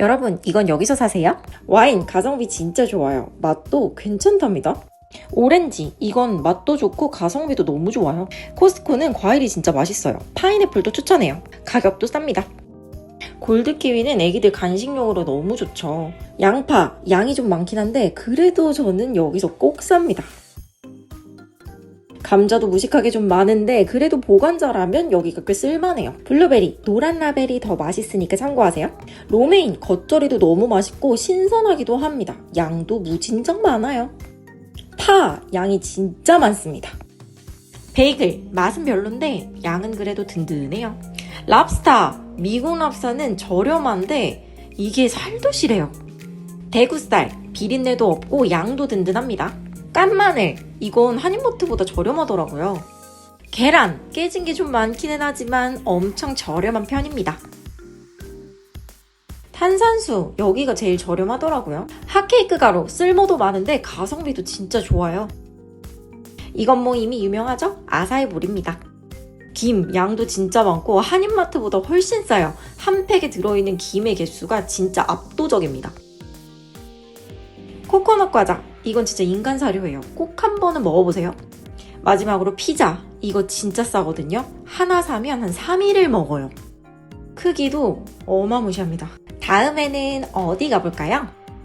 여러분, 이건 여기서 사세요? 와인 가성비 진짜 좋아요. 맛도 괜찮답니다. 오렌지, 이건 맛도 좋고 가성비도 너무 좋아요. 코스코는 과일이 진짜 맛있어요. 파인애플도 추천해요. 가격도 쌉니다. 골드 키위는 애기들 간식용으로 너무 좋죠. 양파, 양이 좀 많긴 한데 그래도 저는 여기서 꼭 삽니다. 감자도 무식하게 좀 많은데 그래도 보관자라면 여기가 꽤 쓸만해요. 블루베리, 노란 라벨이 더 맛있으니까 참고하세요. 로메인, 겉절이도 너무 맛있고 신선하기도 합니다. 양도 무진장 많아요. 파, 양이 진짜 많습니다. 베이글, 맛은 별론데 양은 그래도 든든해요. 랍스타, 미국 랍스타는 저렴한데 이게 살도 실해요. 대구살, 비린내도 없고 양도 든든합니다. 깐 마늘, 이건 한인마트보다 저렴하더라고요. 계란, 깨진 게 좀 많기는 하지만 엄청 저렴한 편입니다. 탄산수, 여기가 제일 저렴하더라고요. 핫케이크 가루, 쓸모도 많은데 가성비도 진짜 좋아요. 이건 뭐 이미 유명하죠? 아사히 물입니다. 김, 양도 진짜 많고 한인마트보다 훨씬 싸요. 한 팩에 들어있는 김의 개수가 진짜 압도적입니다. 코코넛 과자, 이건 진짜 인간 사료예요. 꼭 한 번은 먹어보세요. 마지막으로 피자, 이거 진짜 싸거든요. 하나 사면 한 3일을 먹어요. 크기도 어마무시합니다. 다음에는 어디 가볼까요?